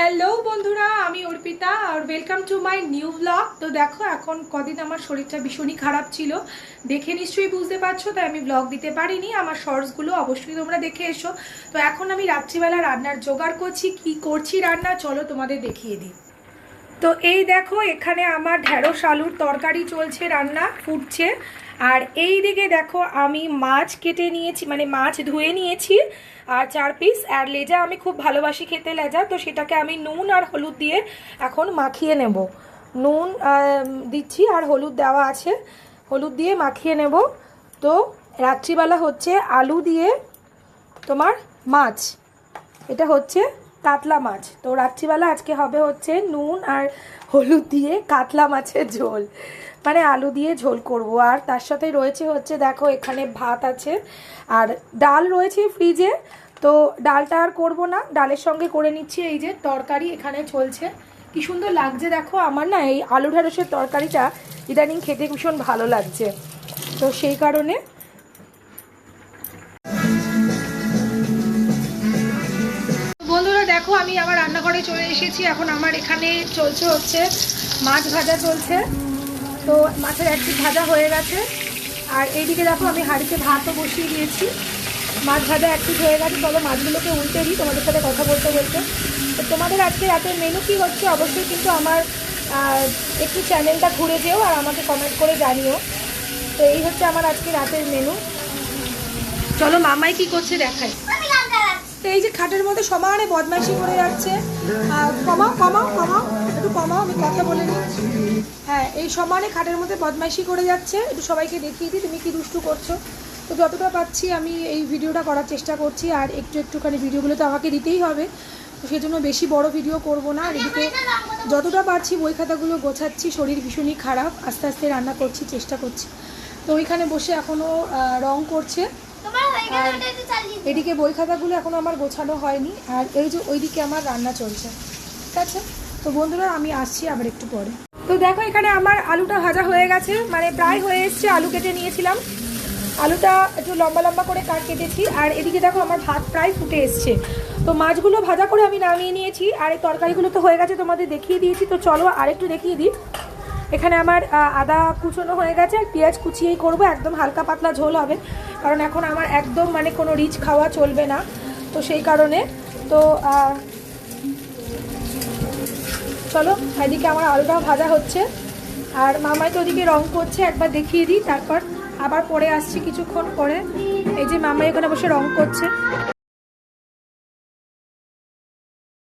Hello বন্ধুরা, আমি অর্পিতা আর welcome to my new blog তো দেখো, এখন কদিন আমার শরীরটা ভীষণই খারাপ ছিল। দেখে নিশ্চয়ই বুঝতে পারছ, তাই আমি ব্লগ দিতে পারিনি। আমার শর্টসগুলো অবশ্যই তোমরা দেখে এসো। তো এখন আমি রাত্রিবেলা রান্নার জোগাড় করছি, কি করছি রান্না, চলো তোমাদের দেখিয়ে দিই। তো এই দেখো, এখানে আমার ঢেঁড়স, আলুর তরকারি চলছে, রান্না ফুটছে। আর এই দিকে দেখো, আমি মাছ কেটে নিয়েছি মানে মাছ ধুয়ে নিয়েছি। আর চার পিস আর লেজা আমি খুব ভালোবাসি খেতে লেজা, তো সেটাকে আমি নুন আর হলুদ দিয়ে এখন মাখিয়ে নেব। নুন দিচ্ছি, আর হলুদ দেওয়া আছে। হলুদ দিয়ে মাখিয়ে নেব। তো রাত্রিবেলা হচ্ছে আলু দিয়ে তোমার মাছ। এটা হচ্ছে কাতলা মাছ। তো রাত্রিবেলা আজকে হবে হচ্ছে নুন আর হলুদ দিয়ে কাতলা মাছের ঝোল। মানে আলু দিয়ে ঝোল করব। আর তার সাথে রয়েছে হচ্ছে, দেখো এখানে ভাত আছে। আর ডাল রয়েছে ফ্রিজে। তো ডালটা আর করব না। ডালের সঙ্গে করে নিচ্ছি এই যে তরকারি এখানে চলছে। কি সুন্দর লাগছে দেখো। আমার না এই আলু ঢেঁড়সের তরকারিটা ইদানিং খেতে ভীষণ ভালো লাগছে। তো সেই কারণে দেখো, আমি আবার রান্নাঘরে চলে এসেছি। এখন আমার এখানে চলছে হচ্ছে মাছ ভাজা চলছে। তো মাছের একটি ভাজা হয়ে গেছে। আর এইদিকে দেখো, আমি হাঁড়িতে ভাতও বসিয়ে দিয়েছি। মাছ ভাজা একটি হয়ে গেছে। চলো মাছগুলোকে উল্টে দিই, তোমাদের সাথে কথা বলতে বলতে। তো তোমাদের আজকে রাতের মেনু কি হচ্ছে? অবশ্যই কিন্তু আমার একটু চ্যানেলটা ঘুরে যেও আর আমাকে কমেন্ট করে জানিও। তো এই হচ্ছে আমার আজকে রাতের মেনু চলো মামাই কি করছে দেখাই। তো এই যে খাটের মধ্যে সমানে বদমাইশি করে যাচ্ছে। কমাও কমাও কমাও, একটু কমাও, আমি কথা বলে নিই। হ্যাঁ এই সমানে খাটের মধ্যে বদমাইশি করে যাচ্ছে। একটু সবাইকে দেখিয়ে দিই, তুমি কি দুষ্টু করছ? তো যতটা পাচ্ছি আমি এই ভিডিওটা করার চেষ্টা করছি, আর একটু একটুখানি ভিডিওগুলো তো আমাকে দিতেই হবে। তো সেই জন্য বেশি বড় ভিডিও করব না। আর এদিকে যতটা পারছি বই খাতাগুলো গোছাচ্ছি, শরীর ভীষণই খারাপ। আস্তে আস্তে রান্না করছি, চেষ্টা করছি। তো ওইখানে বসে এখনও রং করছে। আর এদিকে বই খাতাগুলো এখনও আমার গোছানো হয়নি, আর এই যে ওইদিকে আমার রান্না চলছে। ঠিক আছে? তো বন্ধুরা, আমি আসছি আবার একটু পরে। তো দেখো, এখানে আমার আলুটা ভাজা হয়ে গেছে। মানে প্রায় হয়ে এসছে, আলু কেটে নিয়েছিলাম। আলুটা একটু লম্বা লম্বা করে কাট কেটেছি, আর এদিকে দেখো, আমার ভাত প্রায় ফুটে এসছে। তো মাছগুলো ভাজা করে আমি নামিয়ে নিয়েছি, আর এই তরকারিগুলো তো হয়ে গেছে, তোমাদের দেখিয়ে দিয়েছি। তো চলো আরেকটু দেখিয়ে দিই। এখানে আমার আদা কুচোনো হয়ে গেছে, আর পেঁয়াজ কুচিয়েই করব, একদম হালকা পাতলা ঝোল হবে। কারণ এখন আমার একদম মানে কোনো রিচ খাওয়া চলবে না, তো সেই কারণে, তো চলো, এদিকে আমার আলুটাও ভাজা হচ্ছে, আর মামাই তো ওদিকে রং করছে, একবার দেখিয়ে দিই, তারপর আবার পরে আসছি কিছুক্ষণ পরে, এই যে মামাই ওখানে বসে রং করছে।